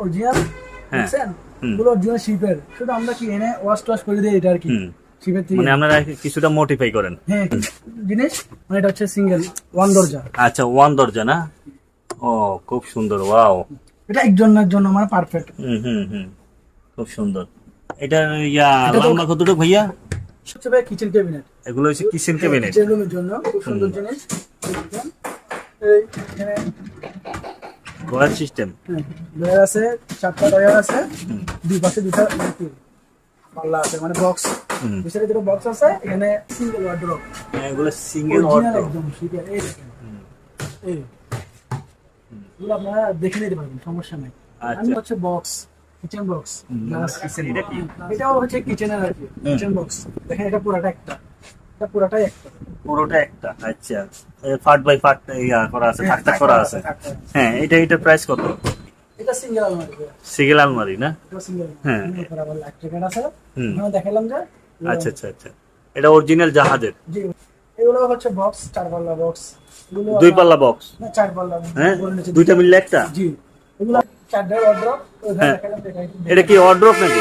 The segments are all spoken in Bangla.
অরিজিনাল হ্যাঁ। বুঝছেন? হুম। অরিজিনাল শিপের শুধু আমরা কি এনে ওয়াশ টোয়াশ করে দিই এটা আর কি। শিপের থেকে। মানে আপনারা কিছুটা মোটিফাই করেন। হ্যাঁ জিনিস মানে এটা হচ্ছে সিঙ্গেল ওয়ান দরজা আচ্ছা ওয়ান দরজা না? ও খুব সুন্দর ওয়াও এটা একজনের জন্য মানে পারফেক্ট হুম হুম হুম। খুব সুন্দর। এটা ইয়া লম্বা কতটুকু ভাইয়া? সবচেয়ে কিচেন ক্যাবিনেট এগুলো হচ্ছে কিচেন ক্যাবিনেট কিচেন রুমের জন্য খুব সুন্দর জিনিস। এখানে ড্রয়ার সিস্টেম ডয়ার আছে চারটা ডয়ার আছে দুই পাশে দুটা পাল্লা আছে মানে বক্স। ভিতরে দুটো বক্স আছে এখানে সিঙ্গেল ওয়ার্ড্রপ এগুলো সিঙ্গেল অরিজিনাল একদম শীতের এই দেখেন। এই। এগুলো আপনারা দেখে নিতে পারবেন সমস্যা নাই। আচ্ছা। আমি হচ্ছে বক্স কিচেন বক্স এটা এটাও হচ্ছে কিচেনের আর কি কিচেন বক্স দেখেন এটা পুরাটা একটা। পুরাটাই একটা। পুরোটা একটা আচ্ছা। ফাট বাই ফাট ইয়া করা আছে থাক থাক করা আছে। হ্যাঁ এটা এটা প্রাইস কত? এটা সিঙ্গেল আলমারি সিঙ্গেল আলমারি না? সিঙ্গেল হ্যাঁ। আবার আবার আছে। হুম। দেখালাম যে আচ্ছা আচ্ছা আচ্ছা। এটা অরিজিনাল জাহাজের? জি এগুলো হচ্ছে বক্স চার পাল্লা বক্স দুই পাল্লা বক্স না চার পাল্লা হ্যাঁ? দুইটা মিললে একটা? জি এগুলো অর্ডার হ্যাঁ। দেখালাম দেখাই এটা কি অর্ড্রপ নাকি?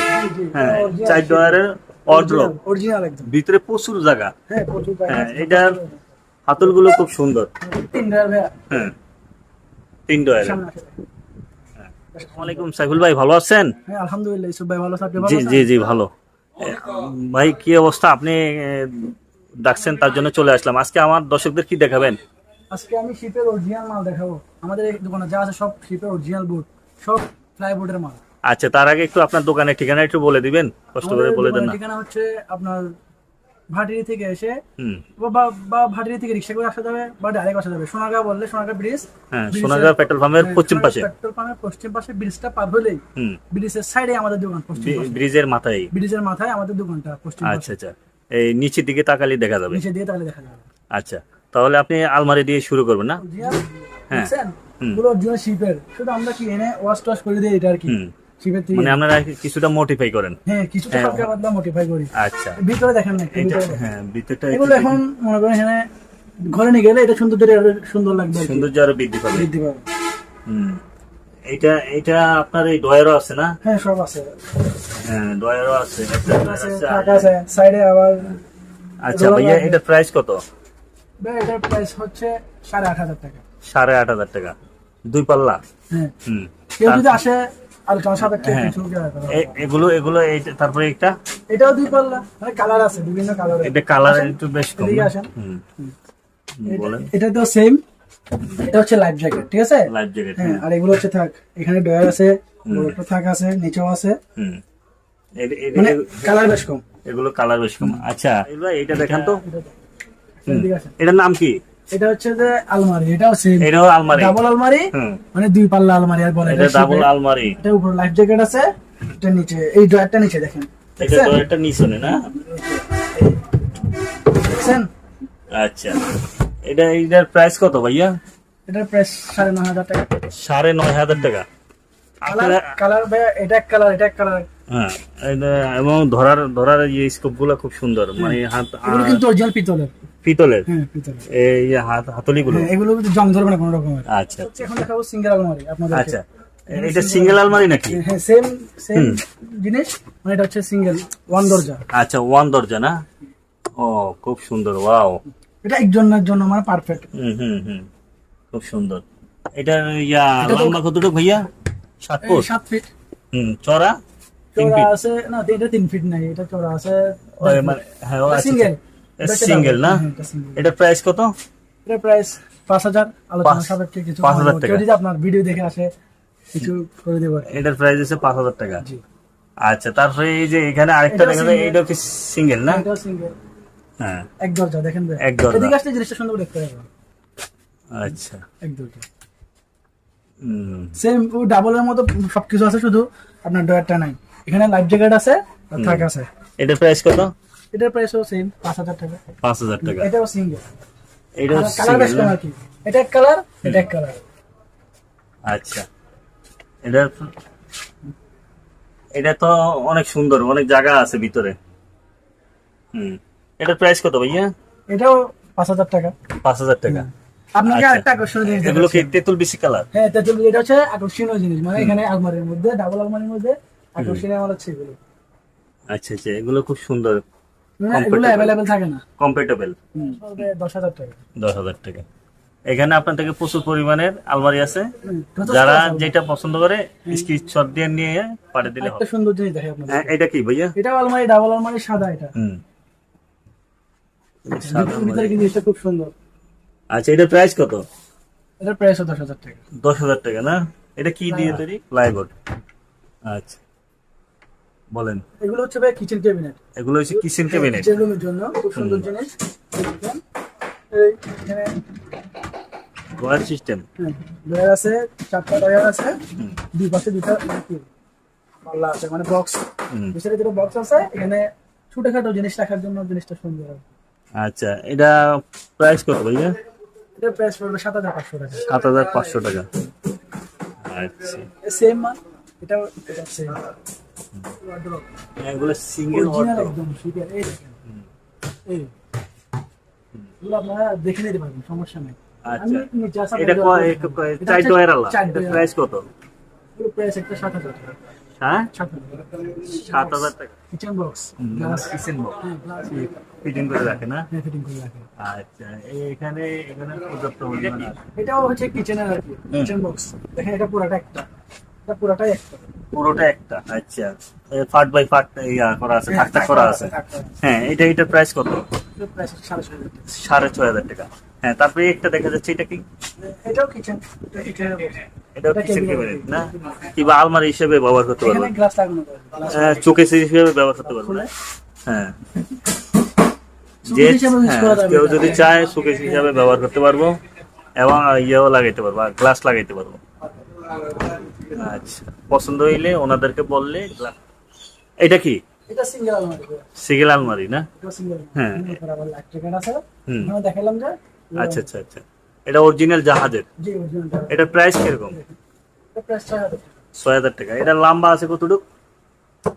হ্যাঁ চার ডয়ারের অর্ড্রপ অরিজিনাল একদম। ভিতরে প্রচুর জায়গা। হ্যাঁ প্রচুর হ্যাঁ এটার হাতলগুলো খুব সুন্দর। তিন ডলার হ্যাঁ তিন ডয়ারের আসসালামাইকুম সাইফুল ভাই ভালো আছেন? হ্যাঁ আলহামদুলিল্লাহ ইসুফ ভাই ভালো আছে জি জি জি ভালো। ভাই কি অবস্থা? আপনি ডাকছেন তার জন্য চলে আসলাম। আজকে আমার দর্শকদের কি দেখাবেন? আজকে আমি শিপের অরিজিনাল মাল দেখাবো। আমাদের এই দোকানে যা আছে সব শিপের অরিজিনাল বোর্ড সব ফ্লাইবোর্ডের মাল। আচ্ছা তার আগে একটু আপনার দোকানের ঠিকানা একটু বলে দিবেন। কষ্ট করে বলে দেন না। ঠিকানা হচ্ছে আপনার ভাটিরি থেকে এসে বা- ভাটিরি থেকে রিক্সা করে আসা যাবে বা ডাইরেক্ট আসা যাবে। সোনাগা বললে সোনাগা ব্রিজ হ্যাঁ সোনাগাঁও পেট্রোল পাম্পের হ্যাঁ, পশ্চিম পাশে। পেট্রোল পাম্পের পশ্চিম পাশে ব্রিজটা পার হলেই ব্রিজের সাইডে আমাদের দোকান পশ্চিম ব্রিজের মাথায়। ব্রিজের মাথায় আমাদের দোকানটা পশ্চিম আচ্ছা আচ্ছা। এই নিচের দিকে তাকালি দেখা যাবে। নিচে দিয়ে তাহলে দেখা যাবে। আচ্ছা তাহলে আপনি আলমারি দিয়ে শুরু করবেন না? হ্যাঁ। পুরো অরিজিনাল শিপের শুধু আমরা কি এনে ওয়াশ টোয়াশ করে দিই এটা আর কি। মানে আপনারা কিছুটা মোটিফাই করেন? হ্যাঁ কিছুটা হ্যাঁ। হালকা পাতলা মোটিফাই করি। আচ্ছা। ভিতরে দেখেন না হ্যাঁ ভিতরটা এগুলো এখন মনে করেন এখানে ঘরে নিয়ে গেলে এটা সুন্দর আরও সুন্দর লাগবে আর সৌন্দর্য আরও বৃদ্ধি পাবে। বৃদ্ধি পাবে। হুম। এটা এটা আপনার এই ডয়ারও আছে না? হ্যাঁ সব আছে। হ্যাঁ ডয়ারও আছে একটা আছে সাইডে আবার আচ্ছা ভাইয়া এটা প্রাইস কত? ভাই, এটার প্রাইস হচ্ছে সাড়ে আট হাজার টাকা। সাড়ে আট হাজার টাকা। দুই পাল্লা? হ্যাঁ। হুম। কেউ যদি আসে আলোচনা সাপেক্ষে হ্যাঁ। কিছু দেওয়া যাবে। এ- এগুলো এগুলো এইটা তারপরে একটা? এটাও দুই পাল্লা মানে কালার আছে বিভিন্ন কালার এটা কালার একটু বেশ কম আসেন। হুম। হুম, বলেন। এটা তো সেম এটা হচ্ছে লাইফ জ্যাকেট ঠিক আছে? লাইফ জ্যাকেট হ্যাঁ আর এগুলো হচ্ছে থাক এখানে ডয়ার আছে থাক আছে নিচেও আছে। এ- মানে কালার বেশ কম। এগুলো কালার বেশ কম। আচ্ছা এগুলো এটা দেখান তো। এটার নাম কি? এটা হচ্ছে যে আলমারি এটাও সেম এটাও আলমারি। ডাবল আলমারি মানে দুই পাল্লা আলমারি আর বলে এটা ডাবল আলমারি। এটা উপরে লাইফ জ্যাকেট আছে এটা নিচে। এই ডয়ারটা নিচে দেখেন। এটা তো একটা না? দেখছেন? আচ্ছা। এটা এটার প্রাইস কত ভাইয়া? এটার প্রাইস সাড়ে নয় হাজার টাকা। সাড়ে নয় হাজার টাকা। কালার আপনারা কালার ভাই এটা এক কালার এটা এক কালার হ্যাঁ এবং ধরার ধরার এই স্কোপগুলো খুব সুন্দর। মানে হাত কিন্তু অরিজিনাল পিতলের। পিতলের? হ্যাঁ এই যে হাতলি গুলো হ্যাঁ এগুলো কিন্তু জং ধরবে না কোনো রকমের। আচ্ছা আচ্ছা। এখন দেখাবো সিঙ্গেল আলমারি আপনাদের আচ্ছা। এটা সিঙ্গেল আলমারি। নাকি? হ্যাঁ সেম সেম জিনিস মানে এটা হচ্ছে সিঙ্গেল ওয়ান দরজা। আচ্ছা ওয়ান দরজা না? ও খুব সুন্দর ওয়াও। এটা একজনের জন্য মানে পারফেক্ট হুম হুম হুম। খুব সুন্দর। এটা ইয়া লম্বা কতটুকু ভাইয়া? সাত ফুট? সাত ফিট। হুম চড়া ফিট? আছে না এটা তিন ফিট নাই এটা চওড়া আছে মানে হ্যাঁ সিঙ্গেল সিঙ্গেল না? এটার প্রাইস কত? এটা প্রাইস পাঁচ হাজার আলোচনা সাপেক্ষে কিছু পাঁচ হাজার। টাকা। যদি আপনার ভিডিও দেখে আসে কিছু করে দেবো। এটার প্রাইস হচ্ছে পাঁচ হাজার টাকা। আচ্ছা তারপরে এই যে এখানে আরেকটা দেখা যায়। এটা কি সিঙ্গেল না? এটাও সিঙ্গেল হ্যাঁ। এক দরজা দেখেন ভাই। এক দরজা। এদিকে আসলে জিনিসটা সুন্দর দেখতে আচ্ছা। এক দরজা। সেম ও ডাবলের মতো সবকিছু আছে শুধু আপনার ডয়ারটা নাই। এখানে লাইফ জ্যাকেট আছে আর থাক আছে। এটার প্রাইস কত? এটার প্রাইসও সেম পাঁচ হাজার টাকা। পাঁচ হাজার টাকা। এটাও সিঙ্গেল এটাও কালার বেশ কম আর কি? এটা এক কালার এটা এক কালার আচ্ছা। এটা এটা তো অনেক সুন্দর অনেক জায়গা আছে ভিতরে। হুম। এটার প্রাইস কত ভাইয়া? এটাও পাঁচ হাজার টাকা। পাঁচ হাজার টাকা। আপনাকে আচ্ছা। আরেকটা আকর্ষণীয় জিনিস এগুলো কি। তেঁতুল বিসি কালার হ্যাঁ তেতুল এটা হচ্ছে আকর্ষণীয় জিনিস। মানে এখানে আলমারির মধ্যে ডাবল আলমারির মধ্যে আকর্ষণীয় আমার হচ্ছে এগুলো। আচ্ছা আচ্ছা। এগুলো খুব সুন্দর। কম্পেটেবল দশ হাজার টাকা। দশ হাজার টাকা। এখানে আপনার থেকে প্রচুর পরিমাণের আলমারি আছে। যারা যেটা পছন্দ করে স্ক্রিনশট দিয়ে নিয়ে পাঠিয়ে দিলে হবে। সুন্দর জিনিস দেখে হ্যাঁ, এটা কি ভাইয়া? এটাও আলমারি ডাবল আলমারি সাদা এটা। হুম। ভিতরে- ভিতরে কিন্তু জিনিসটা খুব সুন্দর। আচ্ছা এটা প্রাইস কত? প্রাইস হাজার টাকা। দশ হাজার টাকা না? এটা কি দিয়ে তৈরি? প্লাইবোর্ড আচ্ছা। বলেন। এগুলো হচ্ছে ভাই কিচেন ক্যাবিনেট এগুলো হচ্ছে কিচেন ক্যাবিনেট কিচেন রুমের জন্য খুব সুন্দর জিনিস। এই এখানে ড্রয়ার সিস্টেম ডয়ার আছে চারটা ডয়ার আছে দুই পাশে দুটা পাল্লা আছে মানে বক্স। ভিতরে দুটো বক্স আছে এখানে ছোটখাটো জিনিস রাখার জন্য জিনিসটা সুন্দর হবে আচ্ছা এটা প্রাইস কত ভাইয়া? এটা প্রাইস পড়বে সাত হাজার পাঁচশো টাকা। সাত হাজার পাঁচশো টাকা। আচ্ছা। সেম এটাও এটা সেম এগুলো সিঙ্গেল অরিজিনাল একদম সুপার এই দেখেন। এই। এগুলো আপনারা দেখে নিতে পারবেন সমস্যা নেই। আচ্ছা। এটা চার আলা। প্রাইস কত? প্রাইস একটা সাত হাজার হ্যাঁ? সাত হাজার টাকা। Kitchen box glass kitchen box fitting করে রাখে না? ফিটিং করে রাখে। আচ্ছা এখানে এখানে পর্যাপ্ত এটাও হচ্ছে কিচেনের আর কি কিচেন বক্স দেখেন এটা পুরাটা একটা। এটা পুরাটাই একটা। পুরোটা একটা আচ্ছা। ফাট বাই ফাট ইয়া করা আছে থাক থাক করা আছে। হ্যাঁ এটা এটা প্রাইস কত? সাড়ে ছয় হাজার টাকা। হ্যাঁ তারপরে একটা দেখা যাচ্ছে এটা কি? এটাও কিচেন এটা কিচেনের এটাও কিচেন ক্যাবিনেট না? কিংবা আলমারি হিসেবে ব্যবহার করতে গ্লাস লাগানো চোখে হিসেবে ব্যবহার করতে পারবেন খুলে হ্যাঁ। যে হ্যাঁ, কেউ যদি চায় সুকেশ হিসাবে ব্যবহার করতে পারব এবং ইয়েও লাগাইতে পারব গ্লাস লাগাইতে পারব। আচ্ছা। পছন্দ হইলে ওনাদেরকে বললে এটা কি? এটা সিঙ্গেল আলমারি সিঙ্গেল আলমারি না? হ্যাঁ। দেখালাম যে আচ্ছা আচ্ছা আচ্ছা। এটা অরিজিনাল জাহাজের? এটার প্রাইস কীরকম? এটা প্রাইস ছয় হাজার টাকা। এটা লম্বা আছে কতটুকু?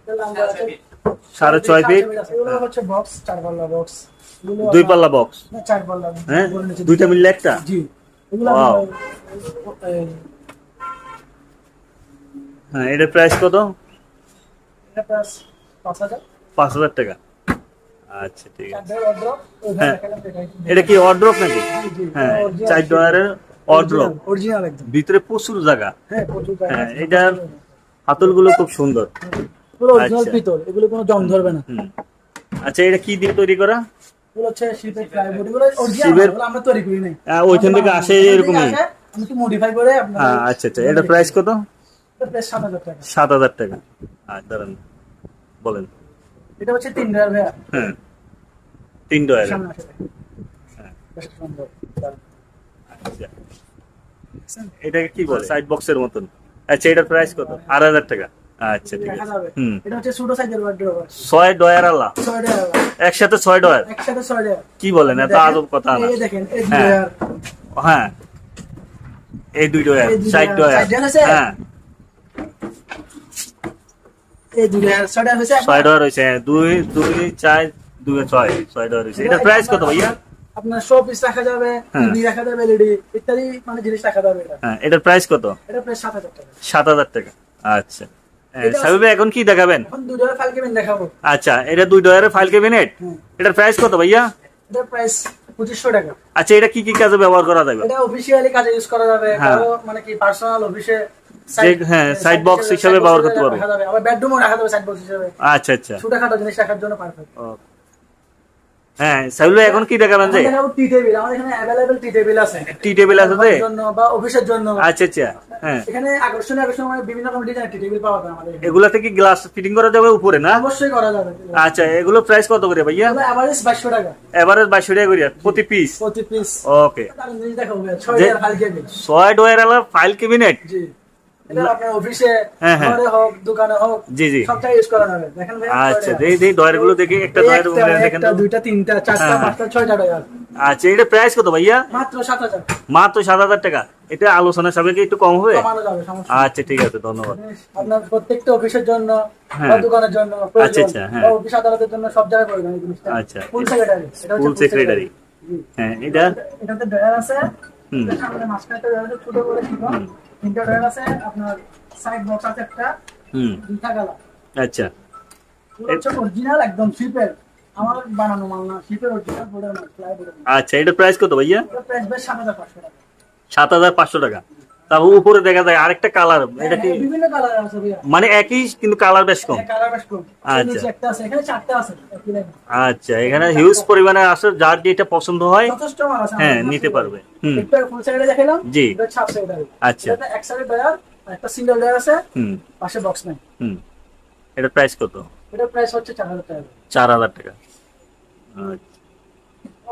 এটা লম্বা আছে সাড়ে ছয় ফিট। দুই পাল্লা বক্স না, চার পাল্লা। হ্যাঁ? দুইটা মিললে একটা? হ্যাঁ এটার প্রাইস কত? পাঁচ হাজার। টাকা। আচ্ছা ঠিক আছে। চার হ্যাঁ। এটা কি অর্ড্রপ নাকি? হ্যাঁ চার ছিল। ডয়ারের অর্ড্রপ ভিতরে প্রচুর জায়গা। হ্যাঁ হ্যাঁ এটার হাতলগুলো খুব সুন্দর। অরিজিনাল আচ্ছা। পিতল এগুলো কোনো জং ধরবে না। আচ্ছা এটা কি দিয়ে তৈরি করা? আমরা তৈরি নাই। ওইখান থেকে আসে এরকমই। হ্যাঁ আচ্ছা আচ্ছা। এটা প্রাইস কত? সাত হাজার টাকা। দাঁড়ান বলেন। এটা হচ্ছে তিন ডয়ার হ্যাঁ তিন। হ্যাঁ। আচ্ছা। এটাকে কি বলে? সাইড বক্সের মতন। আচ্ছা এটার প্রাইস কত? আট হাজার টাকা। আচ্ছা ঠিক আছে। হুম। এটা হচ্ছে ছোট সাইজের ওয়ার্ড্রোব ডয়ার ছয় ডয়ার একসাথে ছয় ডয়ার একসাথে ডয়ার কি বলেন? এত আজব কথা না। এই দেখেন এই হ্যাঁ। ডয়ার হ্যাঁ। এই দুই ডয়ার এই দুই সাইড ডয়ার? হ্যাঁ। এই দুই ডয়ার ছয় ডয়ার হয়েছে? ছয় ডয়ার হয়েছে দুই দুই চার দুই ছয় ছয় ডয়ার হয়েছে প্রাইস কত ভাইয়া? আপনার শো রাখা যাবে। টিভি রাখা যাবে এলইডি ইত্যাদি মানে জিনিস রাখা যাবে এটা। হ্যাঁ এটার প্রাইস কত? এটা প্রায় সাত হাজার টাকা। সাত হাজার টাকা। আচ্ছা। এটা- সাবিব ভাই, এখন কি দেখাবেন? এখন ফাইল দেখাবো। আচ্ছা এটা দুই ডয়ারের ফাইল ক্যাবিনেট। এটার প্রাইস কত ভাইয়া? এটা প্রাইস পঁচিশশো টাকা। আচ্ছা এটা কি কি কাজে ব্যবহার করা যাবে? এটা অফিসিয়ালি কাজে ইউজ করা যাবে। হ্যাঁ। মানে কি পার্সোনাল অফিসে যে- হ্যাঁ, side box হিসেবে ব্যবহার করতে পারব। আবার বেডরুমও রাখা যাবে সাইড বক্স হিসেবে। আচ্ছা আচ্ছা। ছোটখাটো জিনিস রাখার জন্য পারফেক্ট হ্যাঁ এখন কি দেখাবেন যে? টি টেবিল আমাদের এখানে টি টেবিল আছে। টি টেবিল আছে যে জন্য বা অফিসের জন্য। আচ্ছা আচ্ছা হ্যাঁ। এখানে আকর্ষণীয় আকর্ষণীয় মানে বিভিন্ন রকম ডিজাইন টি টেবিল পাওয়া যায় আমাদের এখানে। এগুলাতে কি গ্লাস ফিটিং করা যাবে উপরে না? অবশ্যই করা যাবে। আচ্ছা এগুলো প্রাইস কত করে ভাইয়া? এগুলো অ্যাভারেজ বাইশশো টাকা। এভারেজ বাইশশো টাকা করে প্রতি পিস প্রতি পিস ওকে জিনিস দেখাবো ভাইয়া, ছয় যে- ডয়ার ফাইল কেবিল ছয় ডয়ার ফাইল ক্যাবিনেট জি। আচ্ছা হ্যাঁ, হ্যাঁ। আচ্ছা এটা প্রাইস কত ভাইয়া? মাত্র সাত হাজার। টাকা। এটা আলোচনা সাপেক্ষে একটু কম হবে? আচ্ছা ঠিক আছে ধন্যবাদ। আপনার প্রত্যেকটা অফিসের জন্য হ্যাঁ। দোকানের জন্য প্রয়োজন আচ্ছা, হ্যাঁ। অফিস আদালতের জন্য সব জায়গায় প্রয়োজন আচ্ছা। ফুল সেক্রেটারি এটা ফুল সেক্রেটারি হ্যাঁ এটা? এটাতে ডয়ার আছে। সামনে মাঝখানে একটা ডয়ার ছোট করে চিকন। তিনটা ডয়ার আছে আপনার সাইড বক্স আছে একটা দুইটা গালা। আচ্ছা। অরিজিনাল একদম শিপের আমার বানানো মাল না শিপের অরিজিনাল বোর্ডের মাল ফ্লাই বোর্ডের মাল আচ্ছা এটা প্রাইস কত ভাইয়া? প্রাইস সাত হাজার পাঁচশো টাকা। সাত হাজার পাঁচশো টাকা। তারপর উপরে দেখা যায় আরেকটা কালার এটা কি? হ্যাঁ, বিভিন্ন কালার আছে মানে একই কিন্তু কালার বেশ কম। কালার বেশ কম। আচ্ছা। একটা আছে এখানে চারটা আছে আচ্ছা এখানে হিউজ পরিমাণে আসে যার যেটা পছন্দ হয় যথেষ্ট আছে হ্যাঁ নিতে পারবে। হুম। একটা ফুল সাইডে দেখালাম জি। এটা ছাপ সাইডে আচ্ছা। এটা এক সাইডে ডয়ার একটা সিঙ্গেল ডয়ার আছে হুম। পাশে বক্স নাই। হুম। এটার প্রাইস কত? এটা প্রাইস হচ্ছে চার হাজার টাকা।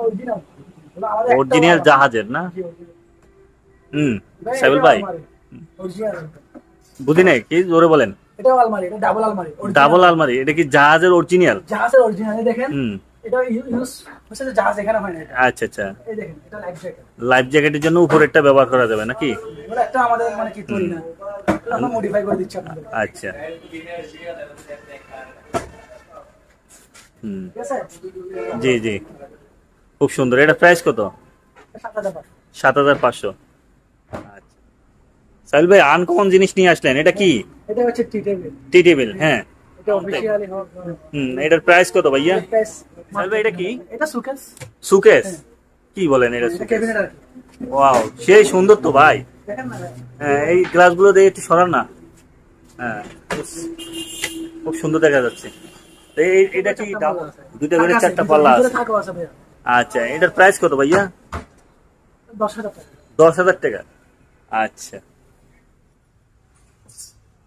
অরিজিনাল অরিজিনাল জাহাজের না? হুম সাইবুল ভাই। বুঝি নাই কি জোরে বলেন? এটা আলমারি এটা ডাবল আলমারি ডাবল আলমারি এটা কি জাহাজের অরিজিনাল জাহাজের অরিজিনাল দেখেন। হুম। এটা ইউজ হচ্ছে জাহাজ এখানে হয় না আচ্ছা আচ্ছা। এই দেখেন এটা লাইফ জ্যাকেট লাইফ জ্যাকেটের জন্য উপরেরটা ব্যবহার করা যাবে নাকি? এগুলো একটা আমাদের মানে কি তৈরি না। আমরা মডিফাই করে দিচ্ছি আপনাদের। আচ্ছা। হুম। জি জি। খুব সুন্দর। এটা প্রাইস কত? সাত হাজার পাঁচশো সাত হাজার পাঁচশো আচ্ছা সাহিল ভাই আনকমন জিনিস নিয়ে আসলেন? এটা কি? এটা হচ্ছে টি টেবিল টি টেবিল হ্যাঁ। এটা অফিসিয়ালি হোক হুম এটার প্রাইস কত ভাইয়া? সাহিল ভাই এটা কি? এটা সুকেস সুকেস কি বলেন এটা সুকেস ওয়াও সেই সুন্দর তো ভাই? হ্যাঁ, এই গ্লাসগুলো দিয়ে একটু সরান না। হ্যাঁ খুব সুন্দর দেখা যাচ্ছে। এটা কি দুইটা করে চারটা পাল্লা আছে? আচ্ছা এটার প্রাইস কত ভাইয়া? দশ হাজার টাকা। আচ্ছা।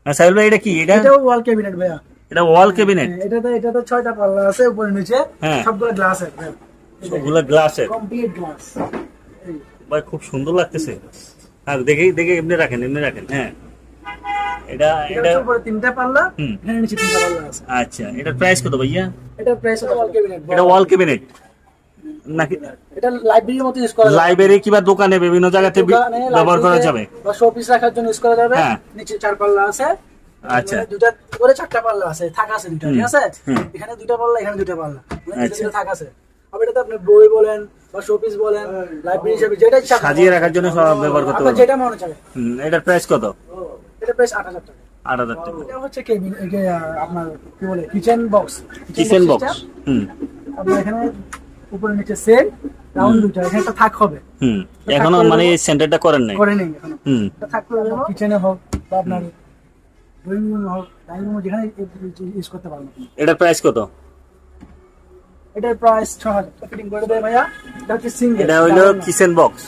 আর ভাই এটা কি? এটা এটাও ওয়াল ক্যাবিনেট ভাইয়া। এটা ওয়াল ক্যাবিনেট হ্যাঁ, এটাতে এটাতে ছয়টা পাল্লা আছে উপরে নিচে। হ্যাঁ। সবগুলো গ্লাস সবগুলো গ্লাসের কমপ্লিট গ্লাস ভাই খুব সুন্দর লাগতেছে। আর দেখে দেখে এমনি রাখেন এমনি রাখেন হ্যাঁ। এটা এটা এটা উপরে তিনটা পাল্লা এখানে নিচে তিনটা পাল্লা আছে। আচ্ছা এটার প্রাইস কত ভাইয়া? এটা প্রাইস ওয়াল ক্যাবিনেট এটা ওয়াল ক্যাবিনেট নাকি এটা লাইব্রেরির মতো ইউজ করা লাইব্রেরি কিংবা দোকানে বিভিন্ন জায়গাতে ব্যবহার করা যাবে। বা শোপিস রাখার জন্য ইউজ করা যাবে। হ্যাঁ। নিচে চার পাল্লা আছে। আচ্ছা। মানে দুটা করে চারটা পাল্লা আছে থাকা আছে দুটা ঠিক আছে? এখানে দুটা পাল্লা এখানে দুটা পাল্লা। মানে আচ্ছা। থাকা আছে। আবার এটাতে আপনি বই বলেন বা শোপিস বলেন লাইব্রেরি হিসেবে যেটা সাজিয়ে রাখার জন্য সব ব্যবহার করতে পারবেন। যেটা মনে চায়। হুম, এটার প্রাইস কত? এটা প্রাইস আট হাজার টাকা। আট হাজার টাকা। এটা হচ্ছে কেবিন আপনার কি বলে কিচেন বক্স কিচেন বক্স হুম। আপনার এখানে উপরে নিচে সেল রাউন্ড দুটা এখানে একটা থাক হবে। হুম এখনও মানে সেন্টারটা করেন নাই? করে নেই এখনও। হুম। থাকতে হবে কিচেনে হোক বা আপনার ড্রয়িং রুম হোক ডাইনিং রুম যেখানে ইউজ করতে পারবেন এটার প্রাইস কত? এটার প্রাইস ছ হাজার ফিটিং করে দেয় ভাইয়া। এটা হচ্ছে সিঙ্গেল এটা হইল কিচেন বক্স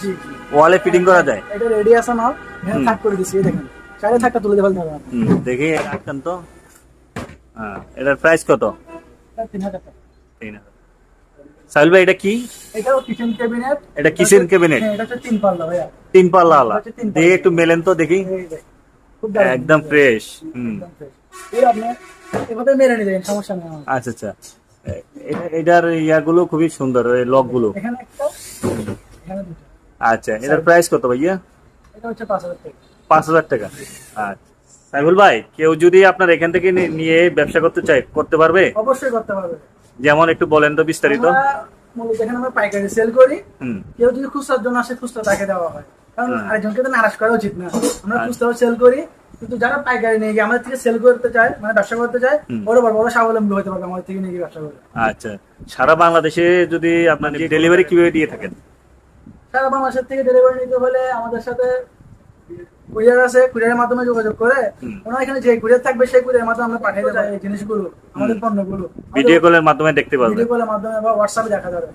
ওয়ালে ফিটিং করা যায়? এটা রেডি আছে এখানে থাক করে এই দেখেন। চাইলে থাকটা তুলে দেবেন হুম দেখি রাখতেন তো। হ্যাঁ এটার প্রাইস কত? তিন হাজার টাকা। তিন হাজার সাহিল ভাই এটা কি? এটাও কিচেন ক্যাবিনেট এটা cabinet? হ্যাঁ এটা হচ্ছে তিন পাল্লা ভাইয়া। তিন পাল্লা আলা। একটু মেলেন তো দেখি। একদম ফ্রেশ হুম। এই আপনি এভাবে মেরে সমস্যা নেই আচ্ছা আচ্ছা। এটার ইয়াগুলো খুবই সুন্দর এই লকগুলো এখানে একটা এখানে দুটো। আচ্ছা এটার প্রাইস কত ভাইয়া? এটা হচ্ছে পাঁচ হাজার টাকা। পাঁচ হাজার টাকা। আচ্ছা। সাইফুল ভাই কেউ যদি আপনার এখান থেকে নিয়ে ব্যবসা করতে চায় করতে পারবে? অবশ্যই করতে পারবে। যেমন একটু বলেন তো বিস্তারিত। মূলত এখানে আমরা পাইকারি সেল করি। কেউ যদি খুচরার জন্য আসে খুচরা তাকে দেওয়া হয়। কারণ হ্যাঁ। আরেকজনকে তো নারাজ করা উচিত না। আমরা আচ্ছা। খুচরাও সেল করি। কিন্তু যারা পাইকারি নিয়ে গিয়ে আমাদের থেকে সেল করতে চায় মানে ব্যবসা করতে চায়। ওরা বড় বড় স্বাবলম্বী হতে পারবে আমাদের থেকে নিয়ে গিয়ে ব্যবসা করে আচ্ছা। সারা বাংলাদেশে যদি আপনার ডেলিভারি কীভাবে দিয়ে থাকেন? সারা বাংলাদেশের থেকে ডেলিভারি নিতে হলে আমাদের সাথে কুরিয়ার আছে কুরিয়ারের মাধ্যমে যোগাযোগ করে ওনার এখানে যে কুরিয়ার থাকবে সেই কুরিয়ারের মাধ্যমে আমরা পাঠিয়ে দেবো। এই জিনিসগুলো আমাদের পণ্যগুলো। ভিডিও কলের মাধ্যমে দেখতে পাবেন ভিডিও কলের মাধ্যমে বা হোয়াটসঅ্যাপে দেখা যাবে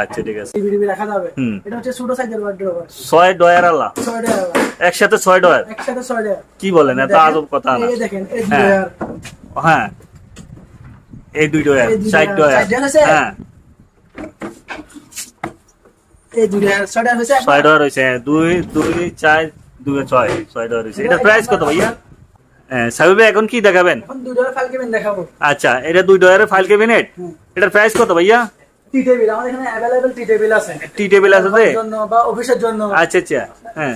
আচ্ছা ঠিক আছে। ভিডিও দেখা যাবে। এটা হচ্ছে ছোট সাইজের ওয়ার্ড্রোব ছয় ডয়ার আলা। ছয় ডয়ার একসাথে ছয় ডয়ার? একসাথে ছয় ডয়ার। কি বলেন এত আজব কথা না। এই দেখেন এই হ্যাঁ। ডয়ার। হ্যাঁ। এই দুই ডয়ার সাইড ডয়ার। হ্যাঁ। এই দুই ডয়ার 6 ডয়ার হইছে 6 ডয়ার হইছে 2 2 4 দুয়ে ছয় ছয় দেওয়া রয়েছে এটার প্রাইস কত ভাইয়া? সাবিবে এখন কি দেখাবেন? আচ্ছা এটা দুই ডলারের ফাইল ক্যাবিনেট এটার প্রাইস কত ভাইয়া? টি টেবিল আচ্ছা, আচ্ছা, হ্যাঁ।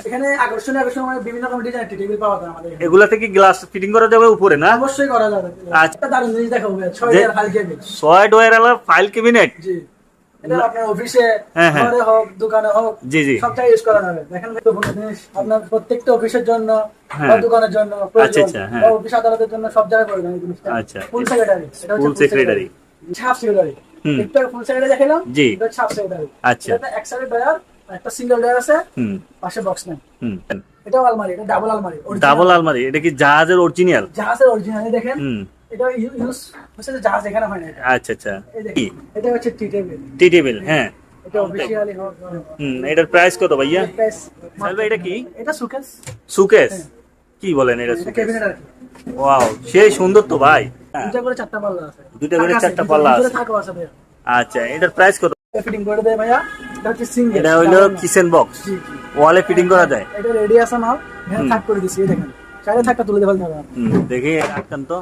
এগুলা থেকে গ্লাস ফিটিং করা যাবে উপরে না? অবশ্যই করা যাবে। আচ্ছা। ফাইল কেবিনেট এটা আপনার অফিসে হ্যাঁ, হ্যাঁ। ঘরে হোক দোকানে হোক জি, জি। সব জায়গায় ইউজ করা যাবে দেখেন জিনিস আপনার প্রত্যেকটা অফিসের জন্য হ্যাঁ। বা দোকানের জন্য আচ্ছা, হ্যাঁ। অফিস আদালতের জন্য সব জায়গায় এই জিনিসটা আচ্ছা। ফুল সেক্রেটারি এটা Full secretary। Half secretary. একটু ফুল সেক্রেটারি দেখালাম জি। এটা হাফ সেক্রেটারি আচ্ছা। এটা ডয়ার একটা সিঙ্গেল ডয়ার আছে হুম পাশে বক্স নেই হুম এটাও আলমারি এটা ডাবল আলমারি। ডাবল আলমারি এটা কি জাহাজের অরিজিনাল জাহাজের অরিজিনাল দেখেন হুম এটা ইউজ হচ্ছে যে জাহাজ এখানে হয় না আচ্ছা আচ্ছা। এটা হচ্ছে টি টেবিল টি টেবিল হ্যাঁ। এটা অফিসিয়ালি হুম এটার প্রাইস কত ভাইয়া? ভাই, এটা কি? এটা সুকেস সুকেস কি বলেন এটা সুকেস ওয়াও সেই সুন্দর তো ভাই। হ্যাঁ। দুটা করে চারটা পাল্লা আছে। দুইটা করে চারটা পাল্লা আছে। আচ্ছা এটার প্রাইস কত? ফিটিং করে দেয় ভাইয়া। এটা হচ্ছে সিঙ্গেল এটা হইল কিচেন বক্স ওয়ালে ফিটিং করা যায়। এটা রেডি আছে মাল। এখানে থাক করে দিছি দেখেন। চাইলে থাকটা তুলে দেবেন দেখি আটকান তো।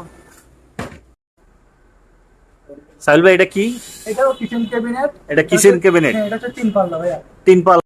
সাহিল ভাই এটা কি? এটাও কিচেন ক্যাবিনেট। এটা কিচেন cabinet? হ্যাঁ এটা হচ্ছে তিন পাল্লা ভাইয়া। তিন পাল